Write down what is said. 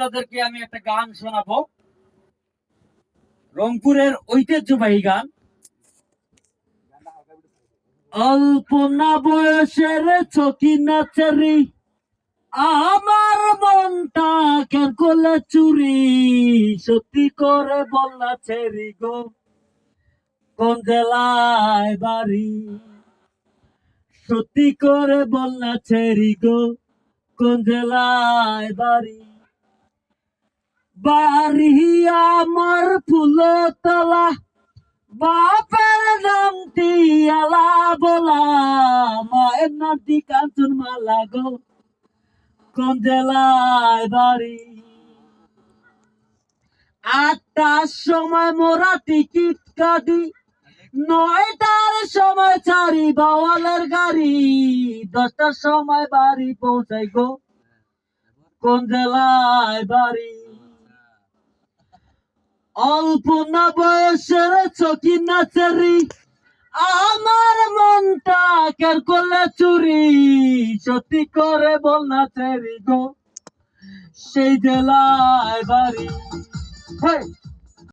আপনাদেরকে আমি একটা গান শোনাবো। রংপুরের ঐতিহ্যবাহী গান। অল্প না বয়সের চকি নাচারি, আমার মনটা কেন করলে চুরি, সত্যি করে বল না ছেড়ি গো, কোন জেলায় বাড়ি? সত্যি করে বল না ছেড়ি গো, কোন জেলায় বাড়ি? বাড়ি আমার ফুলতলা, বাপের নামটি আলা বলা, মায়ের নামটি কাঞ্চন মালা গো। কোন জেলায় বাড়ি? আটটার সময় মোরা টিকিট কাটি, নয়টার সময় ছাড়ি বাওয়ালের গাড়ি, দশটার সময় বাড়ি পৌঁছাই গো। কোন জেলায় বাড়ি? অল্প না বয়সের চকি নাচারি। আমার মনটা কের করলে চুরি, সত্যি করে বল না গো। সেই জেলায় বাড়ি!